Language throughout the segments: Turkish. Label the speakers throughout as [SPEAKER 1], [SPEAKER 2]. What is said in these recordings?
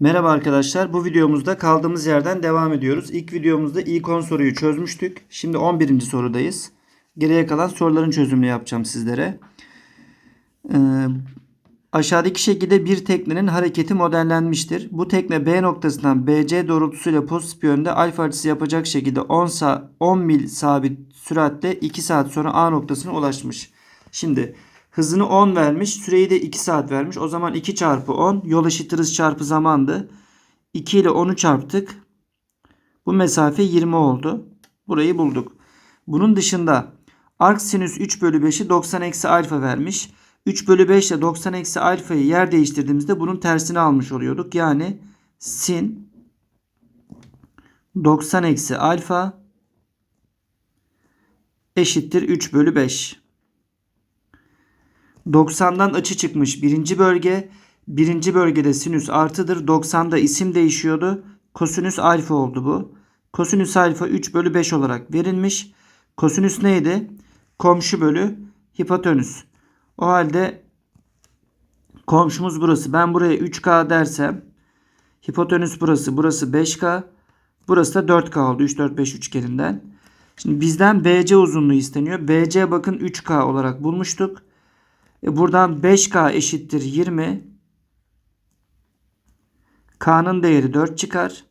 [SPEAKER 1] Merhaba arkadaşlar. Bu videomuzda kaldığımız yerden devam ediyoruz. İlk videomuzda 10 soruyu çözmüştük. Şimdi 11. sorudayız. Geriye kalan soruların çözümünü yapacağım sizlere. Ee, aşağıdaki şekilde bir teknenin hareketi modellenmiştir. Bu tekne B noktasından BC doğrultusuyla pozitif yönde alfa açısı yapacak şekilde 10, sa 10 mil sabit süratle 2 saat sonra A noktasına ulaşmış. Şimdi hızını 10 vermiş. Süreyi de 2 saat vermiş. O zaman 2 çarpı 10 yol eşittir hız çarpı zamandı. 2 ile 10'u çarptık. Bu mesafe 20 oldu. Burayı bulduk. Bunun dışında arc sinüs 3 bölü 5'i 90 eksi alfa vermiş. 3 bölü 5 ile 90 eksi alfayı yer değiştirdiğimizde bunun tersini almış oluyorduk. Yani sin 90 eksi alfa eşittir 3 bölü 5. 90'dan açı çıkmış birinci bölge. Birinci bölgede sinüs artıdır. 90'da isim değişiyordu. Kosinüs alfa oldu bu. Kosinüs alfa 3 bölü 5 olarak verilmiş. Kosinüs neydi? Komşu bölü hipotenüs. O halde komşumuz burası. Ben buraya 3K dersem hipotenüs burası. Burası 5K. Burası da 4K oldu. 3, 4, 5 üçgeninden. Şimdi bizden BC uzunluğu isteniyor. BC bakın 3K olarak bulmuştuk. E buradan 5K eşittir 20. K'nın değeri 4 çıkar.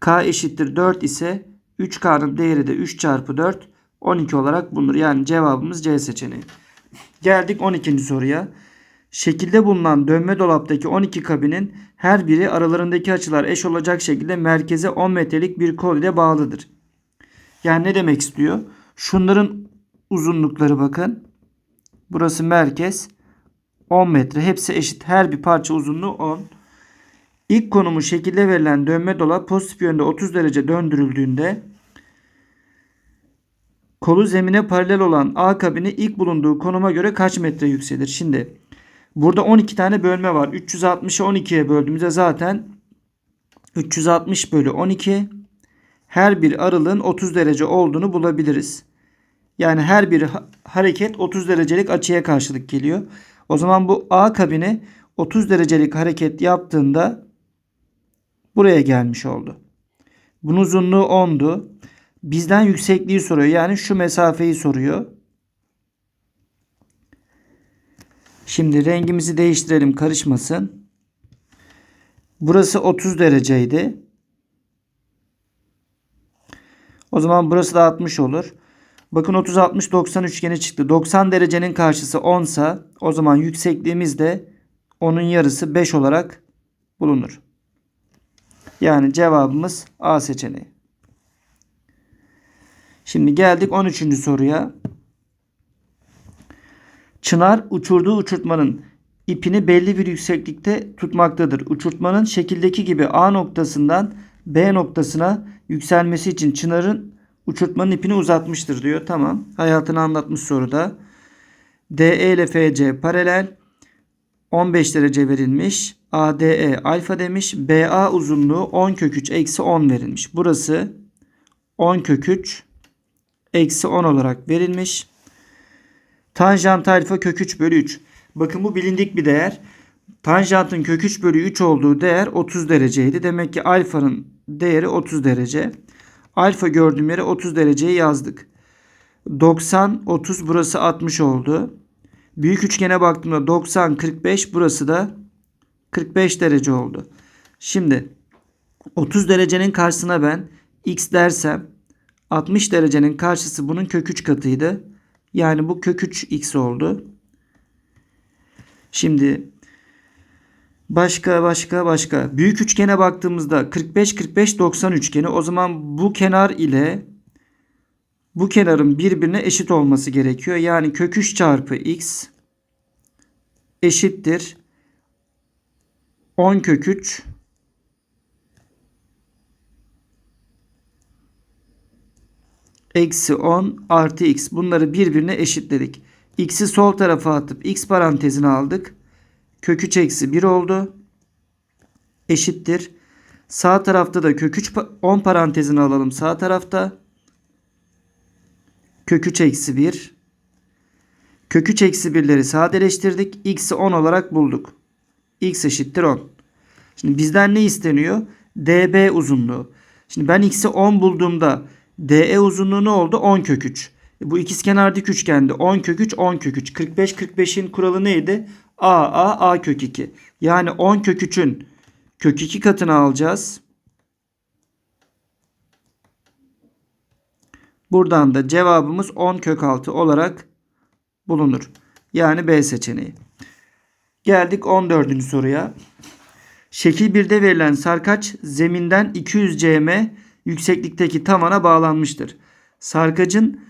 [SPEAKER 1] K eşittir 4 ise 3K'nın değeri de 3 çarpı 4 12 olarak bulunur. Yani cevabımız C seçeneği. Geldik 12. soruya. Şekilde bulunan dönme dolaptaki 12 kabinin her biri aralarındaki açılar eş olacak şekilde merkeze 10 metrelik bir kol ile bağlıdır. Yani ne demek istiyor? Şunların uzunlukları bakın. Burası merkez. 10 metre. Hepsi eşit. Her bir parça uzunluğu 10. İlk konumu şekilde verilen dönme dolap pozitif yönde 30 derece döndürüldüğünde kolu zemine paralel olan A kabini ilk bulunduğu konuma göre kaç metre yükselir? Şimdi burada 12 tane bölme var. 360'ı 12'ye böldüğümüzde zaten 360 bölü 12 her bir aralığın 30 derece olduğunu bulabiliriz. Yani her bir hareket 30 derecelik açıya karşılık geliyor. O zaman bu A kabini 30 derecelik hareket yaptığında buraya gelmiş oldu. Bunun uzunluğu 10'du. Bizden yüksekliği soruyor. Yani şu mesafeyi soruyor. Şimdi rengimizi değiştirelim karışmasın. Burası 30 dereceydi. O zaman burası da 60 olur. Bakın 30 60 90 üçgeni çıktı. 90 derecenin karşısı 10 sa o zaman yüksekliğimiz de onun yarısı 5 olarak bulunur. Yani cevabımız A seçeneği. Şimdi geldik 13. soruya. Çınar uçurduğu uçurtmanın ipini belli bir yükseklikte tutmaktadır. Uçurtmanın şekildeki gibi A noktasından B noktasına yükselmesi için çınarın uçurtmanın ipini uzatmıştır diyor. Tamam. Hayatını anlatmış soruda. DE ile FC paralel. 15 derece verilmiş. ADE alfa demiş. BA uzunluğu 10 kök 3 eksi 10 verilmiş. Burası 10 kök 3 eksi 10 olarak verilmiş. Tanjant alfa kök 3 bölü 3. Bakın bu bilindik bir değer. Tanjantın kök 3 bölü 3 olduğu değer 30 dereceydi. Demek ki alfanın değeri 30 derece. Alfa gördüğüm yere 30 dereceyi yazdık. 90, 30 burası 60 oldu. Büyük üçgene baktığımda 90, 45 burası da 45 derece oldu. Şimdi 30 derecenin karşısına ben x dersem 60 derecenin karşısı bunun kök 3 katıydı. Yani bu kök 3 x oldu. Şimdi Başka başka başka. Büyük üçgene baktığımızda 45 45 90 üçgeni. O zaman bu kenar ile bu kenarın birbirine eşit olması gerekiyor. Yani kök 3 çarpı x eşittir 10 kök 3 eksi 10 artı x. Bunları birbirine eşitledik. X'i sol tarafa atıp x parantezine aldık. Kök 3 eksi 1 oldu. Eşittir. Sağ tarafta da kök 3 10 parantezini alalım sağ tarafta. Kök 3 eksi 1. Kök 3 eksi 1'leri sadeleştirdik. X'i 10 olarak bulduk. X eşittir 10. Şimdi bizden ne isteniyor? DB uzunluğu. Şimdi ben x'i 10 bulduğumda DE uzunluğu ne oldu? 10 kök 3. E bu ikizkenar dik üçgende 10 kök 3 10 kök 3. 45 45'in kuralı neydi? A A A kök 2. Yani 10 kök 3'ün kök 2 katını alacağız. Buradan da cevabımız 10 kök 6 olarak bulunur. Yani B seçeneği. Geldik 14. soruya. Şekil 1'de verilen sarkaç zeminden 200 cm yükseklikteki tavana bağlanmıştır. Sarkacın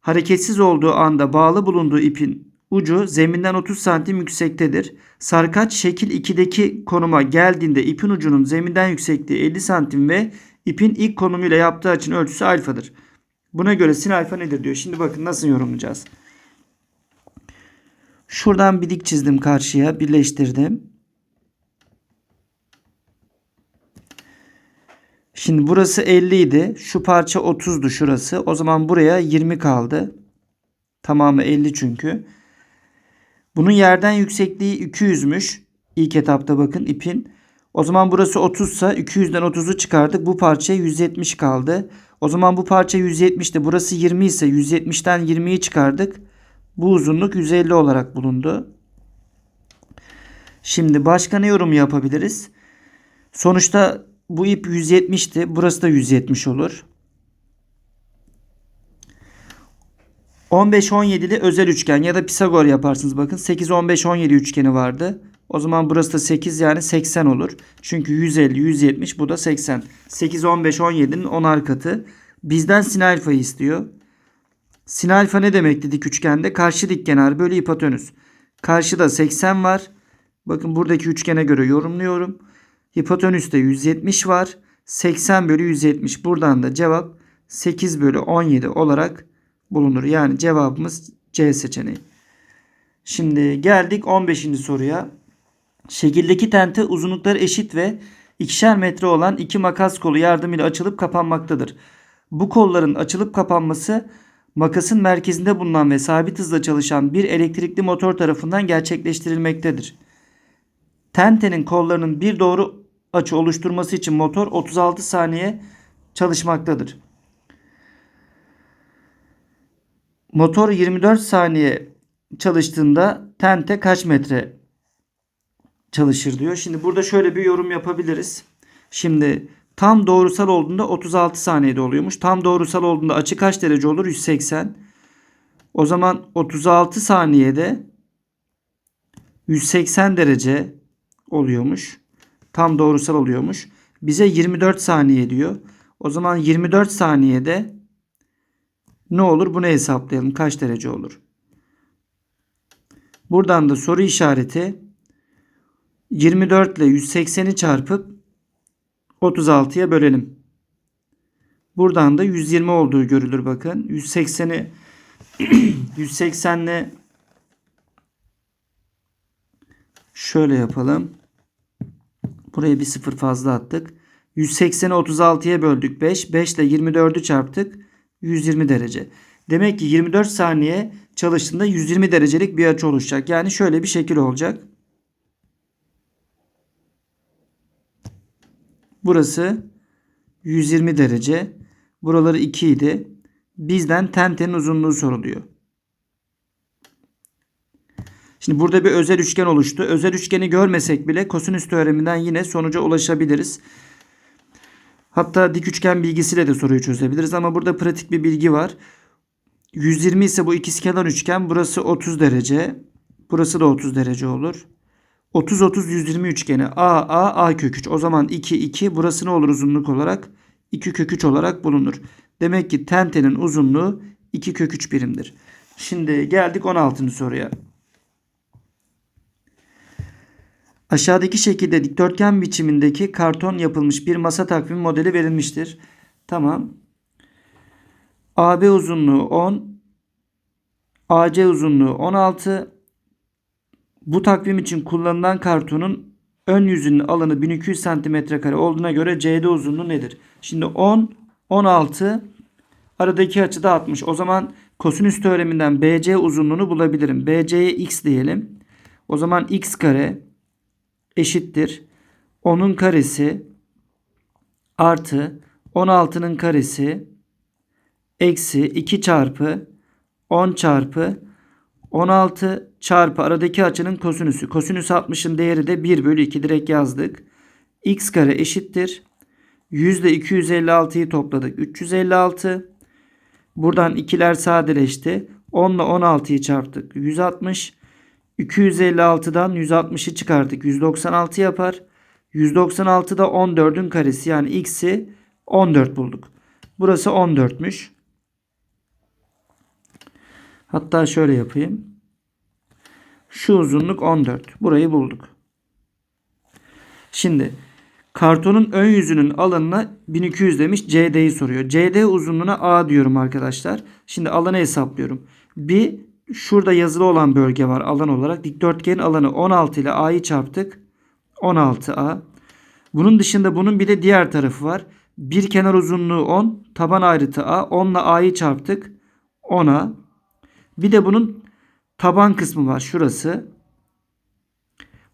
[SPEAKER 1] hareketsiz olduğu anda bağlı bulunduğu ipin ucu zeminden 30 santim yüksektedir. Sarkaç şekil 2'deki konuma geldiğinde ipin ucunun zeminden yüksekliği 50 santim ve ipin ilk konumuyla yaptığı açının ölçüsü alfadır. Buna göre sin alfa nedir diyor. Şimdi bakın nasıl yorumlayacağız. Şuradan bir dik çizdim karşıya. Birleştirdim. Şimdi burası 50 idi. Şu parça 30'du şurası. O zaman buraya 20 kaldı. Tamamı 50 çünkü. Bunun yerden yüksekliği 200'müş. İlk etapta bakın ipin. O zaman burası 30 ise 200'den 30'u çıkardık. Bu parçaya 170 kaldı. O zaman bu parça 170'ti. Burası 20 ise 170'ten 20'yi çıkardık. Bu uzunluk 150 olarak bulundu. Şimdi başka ne yorum yapabiliriz? Sonuçta bu ip 170'ti. Burası da 170 olur. 15-17'li özel üçgen ya da Pisagor yaparsınız. Bakın 8-15-17 üçgeni vardı. O zaman burası da 8 yani 80 olur. Çünkü 150, 170 bu da 80. 8, 15, 17'nin 10'ar katı. Bizden sin alfayı istiyor. Sin alfa ne demekti dik üçgende? Karşı dik kenar bölü hipotenüs. Karşıda 80 var. Bakın buradaki üçgene göre yorumluyorum. Hipotenüste 170 var. 80 bölü 170. Buradan da cevap 8 bölü 17 olarak bulunur. Yani cevabımız C seçeneği. Şimdi geldik 15. soruya. Şekildeki tente uzunlukları eşit ve ikişer metre olan iki makas kolu yardımıyla açılıp kapanmaktadır. Bu kolların açılıp kapanması makasın merkezinde bulunan ve sabit hızla çalışan bir elektrikli motor tarafından gerçekleştirilmektedir. Tentenin kollarının bir doğru açı oluşturması için motor 36 saniye çalışmaktadır. Motor 24 saniye çalıştığında tente kaç metre çalışır diyor. Şimdi burada şöyle bir yorum yapabiliriz. Şimdi tam doğrusal olduğunda 36 saniyede oluyormuş. Tam doğrusal olduğunda açı kaç derece olur? 180. O zaman 36 saniyede 180 derece oluyormuş. Tam doğrusal oluyormuş. Bize 24 saniye diyor. O zaman 24 saniyede ne olur? Bunu hesaplayalım. Kaç derece olur? Buradan da soru işareti 24 ile 180'i çarpıp 36'ya bölelim. Buradan da 120 olduğu görülür bakın. 180'i 180 ile şöyle yapalım. Buraya bir sıfır fazla attık. 180'i 36'ya böldük 5. 5 ile 24'ü çarptık. 120 derece. Demek ki 24 saniye çalıştığında 120 derecelik bir açı oluşacak. Yani şöyle bir şekil olacak. Burası 120 derece. Buraları 2 idi. Bizden tentenin uzunluğu soruluyor. Şimdi burada bir özel üçgen oluştu. Özel üçgeni görmesek bile kosinüs teoreminden yine sonuca ulaşabiliriz. Hatta dik üçgen bilgisiyle de soruyu çözebiliriz ama burada pratik bir bilgi var. 120 ise bu ikizkenar üçgen burası 30 derece. Burası da 30 derece olur. 30 30 120 üçgeni A A A kök 3. O zaman 2 2 burası ne olur uzunluk olarak? 2 kök 3 olarak bulunur. Demek ki tentenin uzunluğu 2 kök 3 birimdir. Şimdi geldik 16. soruya. Aşağıdaki şekilde dikdörtgen biçimindeki karton yapılmış bir masa takvimi modeli verilmiştir. Tamam. AB uzunluğu 10, AC uzunluğu 16. Bu takvim için kullanılan kartonun ön yüzünün alanı 1200 cm olduğuna göre CD uzunluğu nedir? Şimdi 10, 16 aradaki açı da 60. O zaman kosinüs teoreminden BC uzunluğunu bulabilirim. BC'ye x diyelim. O zaman x kare eşittir. 10'un karesi artı 16'nın karesi eksi 2 çarpı 10 çarpı 16 çarpı aradaki açının kosinüsü. Kosinüs 60'ın değeri de 1 bölü 2 direkt yazdık. x kare eşittir. Yüzde 256'yı topladık. 356. Buradan ikiler sadeleşti. 10 ile 16'yı çarptık. 160. 256'dan 160'ı çıkardık. 196 yapar. 196 da 14'ün karesi yani x'i 14 bulduk. Burası 14'müş. Hatta şöyle yapayım. Şu uzunluk 14. Burayı bulduk. Şimdi kartonun ön yüzünün alanına 1200 demiş. CD'yi soruyor. CD uzunluğuna A diyorum arkadaşlar. Şimdi alanı hesaplıyorum. Bir şurada yazılı olan bölge var alan olarak. Dikdörtgenin alanı 16 ile A'yı çarptık. 16A. Bunun dışında bunun bir de diğer tarafı var. Bir kenar uzunluğu 10. Taban ayrıtı A. 10 ile A'yı çarptık. 10A. Bir de bunun taban kısmı var. Şurası.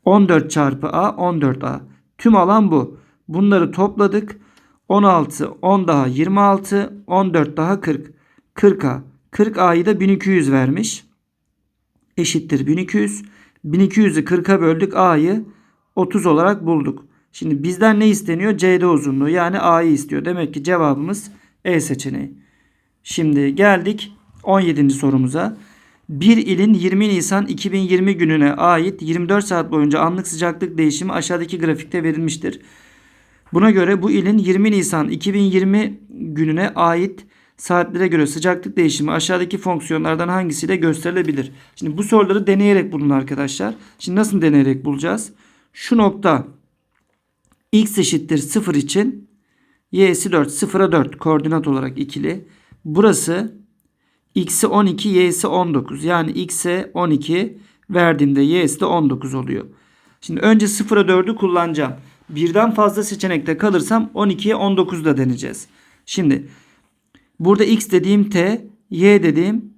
[SPEAKER 1] 14 çarpı A 14A. Tüm alan bu. Bunları topladık. 16, 10 daha 26, 14 daha 40. 40A. 40A'yı da 1200 vermiş. Eşittir 1200. 1200'ü 40'a böldük. A'yı 30 olarak bulduk. Şimdi bizden ne isteniyor? CD uzunluğu yani A'yı istiyor. Demek ki cevabımız E seçeneği. Şimdi geldik 17. sorumuza. Bir ilin 20 Nisan 2020 gününe ait 24 saat boyunca anlık sıcaklık değişimi aşağıdaki grafikte verilmiştir. Buna göre bu ilin 20 Nisan 2020 gününe ait saatlere göre sıcaklık değişimi aşağıdaki fonksiyonlardan hangisiyle gösterilebilir? Şimdi bu soruları deneyerek bulun arkadaşlar. Şimdi nasıl deneyerek bulacağız? Şu nokta x eşittir 0 için y'si 4 0'a 4 koordinat olarak ikili. Burası x'i 12 y'si 19 yani x'e 12 verdiğimde y'si de 19 oluyor. Şimdi önce 0'a 4'ü kullanacağım. Birden fazla seçenekte kalırsam 12'ye 19 da deneyeceğiz. Şimdi burada x dediğim t, y dediğim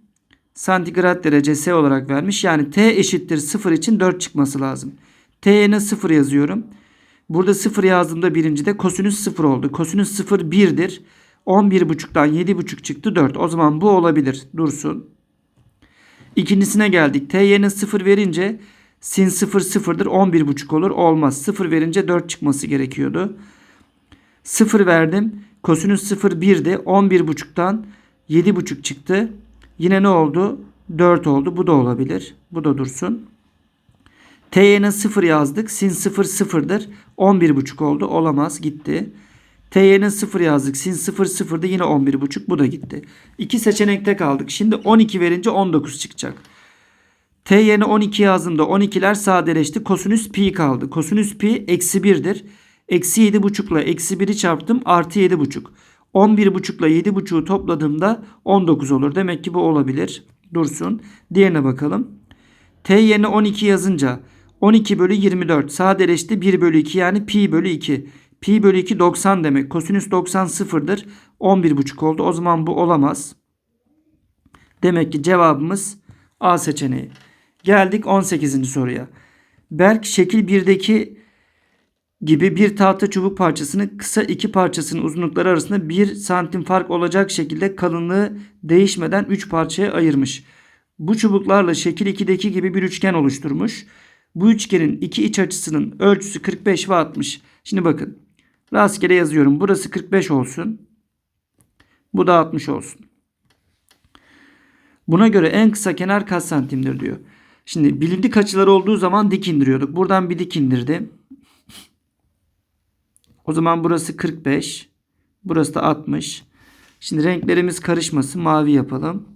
[SPEAKER 1] santigrat derece S olarak vermiş. Yani t eşittir 0 için 4 çıkması lazım. t'ye 0 yazıyorum. Burada 0 yazdığımda birincide kosinüs 0 oldu. Kosinüs 0 1'dir. 11.5'tan 7.5 çıktı 4. O zaman bu olabilir. Dursun. İkincisine geldik. T yerine 0 verince sin 0 0'dır. 11.5 olur. Olmaz. 0 verince 4 çıkması gerekiyordu. 0 verdim. Kosinüs 0 1'di. 11.5'tan 7.5 çıktı. Yine ne oldu? 4 oldu. Bu da olabilir. Bu da dursun. T'ye 0 yazdık. Sin 0 0'dır. 11.5 oldu. Olamaz. Gitti. T'ye 0 yazdık. Sin 0 0'dı. Yine 11.5. Bu da gitti. İki seçenekte kaldık. Şimdi 12 verince 19 çıkacak. T yerine 12 yazdığımda 12'ler sadeleşti. Kosinüs pi kaldı. Kosinüs pi eksi 1'dir. Eksi 7.5 ile eksi 1'i çarptım. Artı 7.5. 11.5 ile 7.5'u topladığımda 19 olur. Demek ki bu olabilir. Dursun. Diğerine bakalım. T yerine 12 yazınca 12 bölü 24 sadeleşti 1 bölü 2 yani pi bölü 2. Pi bölü 2 90 demek. Kosinüs 90 sıfırdır. 11,5 oldu. O zaman bu olamaz. Demek ki cevabımız A seçeneği. Geldik 18. soruya. Berk şekil 1'deki gibi bir tahta çubuk parçasını kısa iki parçasının uzunlukları arasında 1 santim fark olacak şekilde kalınlığı değişmeden 3 parçaya ayırmış. Bu çubuklarla şekil 2'deki gibi bir üçgen oluşturmuş. Bu üçgenin iki iç açısının ölçüsü 45 ve 60. Şimdi bakın rastgele yazıyorum. Burası 45 olsun. Bu da 60 olsun. Buna göre en kısa kenar kaç santimdir diyor. Şimdi bilindik açılar olduğu zaman dik indiriyorduk. Buradan bir dik indirdim. O zaman burası 45. Burası da 60. Şimdi renklerimiz karışmasın. Mavi yapalım.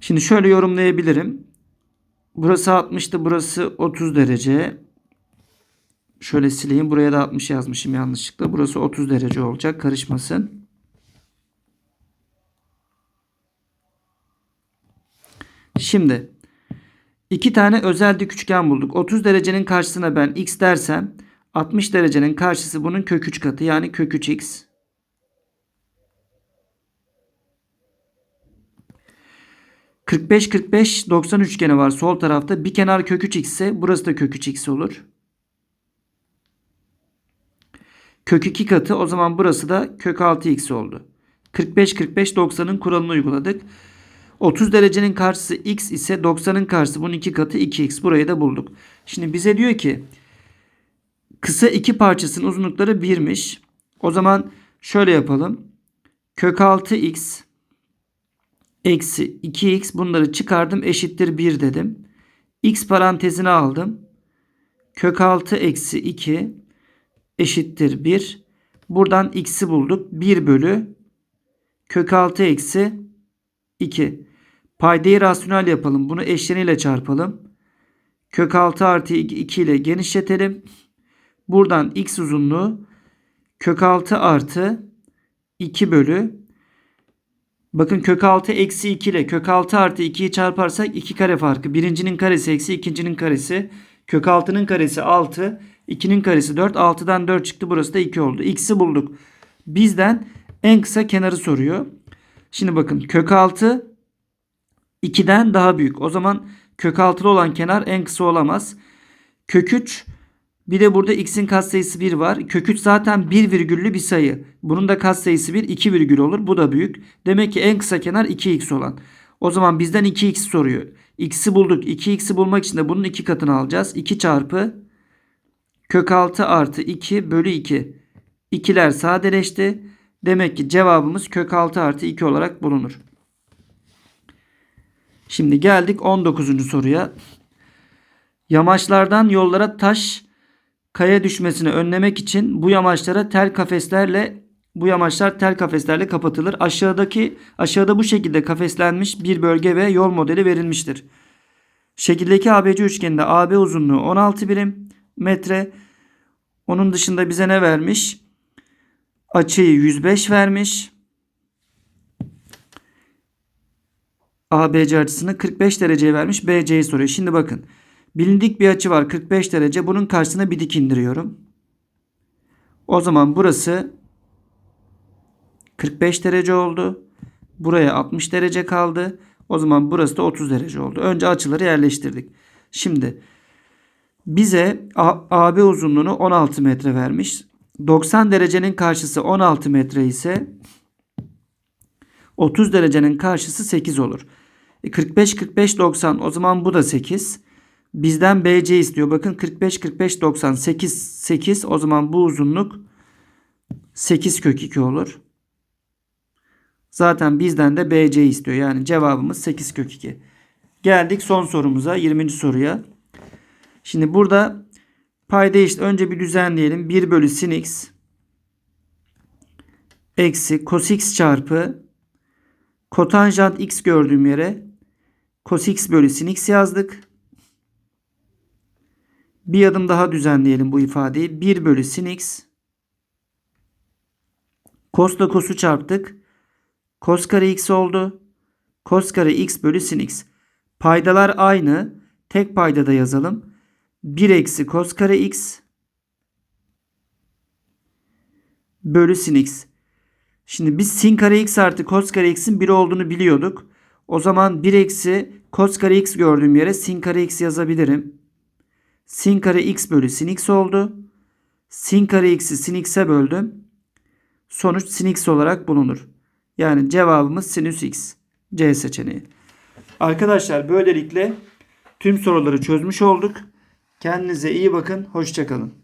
[SPEAKER 1] Şimdi şöyle yorumlayabilirim. Burası 60'tı. Burası 30 derece. Şöyle sileyim. Buraya da 60 yazmışım yanlışlıkla. Burası 30 derece olacak. Karışmasın. Şimdi iki tane özel dik üçgen bulduk. 30 derecenin karşısına ben x dersem 60 derecenin karşısı bunun kök 3 katı yani kök 3 x. ...45 45 90 üçgeni var sol tarafta. Bir kenar kök 3 x ise burası da kök 3 x olur. Kök 2 katı o zaman burası da kök 6x oldu. 45 45 90'ın kuralını uyguladık. 30 derecenin karşısı x ise 90'ın karşısı bunun 2 katı 2x. Burayı da bulduk. Şimdi bize diyor ki kısa iki parçasının uzunlukları 1'miş. O zaman şöyle yapalım. Kök 6x eksi 2x bunları çıkardım eşittir 1 dedim. x parantezine aldım. Kök 6 eksi 2 eşittir 1. Buradan x'i bulduk. 1 bölü kök 6 eksi 2. Paydayı rasyonel yapalım. Bunu eşleniyle çarpalım. Kök 6 artı 2 ile genişletelim. Buradan x uzunluğu kök 6 artı 2 bölü Bakın kök 6 eksi 2 ile kök 6 artı 2'yi çarparsak 2 kare farkı. Birincinin karesi eksi ikincinin karesi. Kök 6'nın karesi 6. 2'nin karesi 4. 6'dan 4 çıktı. Burası da 2 oldu. X'i bulduk. Bizden en kısa kenarı soruyor. Şimdi bakın kök 6 2'den daha büyük. O zaman kök 6'lı olan kenar en kısa olamaz. Kök 3 bir de burada x'in katsayısı 1 var. Kök 3 zaten 1 virgüllü bir sayı. Bunun da katsayısı 1 2 virgül olur. Bu da büyük. Demek ki en kısa kenar 2x olan. O zaman bizden 2x soruyor. x'i bulduk. 2x'i bulmak için de bunun 2 katını alacağız. 2 çarpı kök 6 artı 2 bölü 2. 2'ler sadeleşti. Demek ki cevabımız kök 6 artı 2 olarak bulunur. Şimdi geldik 19. soruya. Yamaçlardan yollara taş kaya düşmesini önlemek için bu yamaçlara tel kafeslerle bu yamaçlar tel kafeslerle kapatılır. Aşağıdaki aşağıda bu şekilde kafeslenmiş bir bölge ve yol modeli verilmiştir. Şekildeki ABC üçgeninde AB uzunluğu 16 birim metre. Onun dışında bize ne vermiş? Açıyı 105 vermiş. ABC açısını 45 dereceye vermiş. BC'yi soruyor. Şimdi bakın. Bilindik bir açı var 45 derece. Bunun karşısına bir dik indiriyorum. O zaman burası 45 derece oldu. Buraya 60 derece kaldı. O zaman burası da 30 derece oldu. Önce açıları yerleştirdik. Şimdi bize AB uzunluğunu 16 metre vermiş. 90 derecenin karşısı 16 metre ise 30 derecenin karşısı 8 olur. 45 45 90 o zaman bu da 8. Bizden BC istiyor. Bakın 45 45 90 8 8 o zaman bu uzunluk 8 kök 2 olur. Zaten bizden de BC istiyor. Yani cevabımız 8 kök 2. Geldik son sorumuza 20. soruya. Şimdi burada payda işte önce bir düzenleyelim. 1 bölü sin x eksi cos x çarpı kotanjant x gördüğüm yere cos x bölü sin x yazdık. Bir adım daha düzenleyelim bu ifadeyi. 1 bölü sin x. Cos'la cos'u çarptık. Cos kare x oldu. Cos kare x bölü sin x. Paydalar aynı. Tek paydada yazalım. 1 eksi cos kare x bölü sin x. Şimdi biz sin kare x artı cos kare x'in 1 olduğunu biliyorduk. O zaman 1 eksi cos kare x gördüğüm yere sin kare x yazabilirim. Sin kare x bölü sin x oldu. Sin kare x'i sin x'e böldüm. Sonuç sin x olarak bulunur. Yani cevabımız sinüs x. C seçeneği. Arkadaşlar böylelikle tüm soruları çözmüş olduk. Kendinize iyi bakın. Hoşçakalın.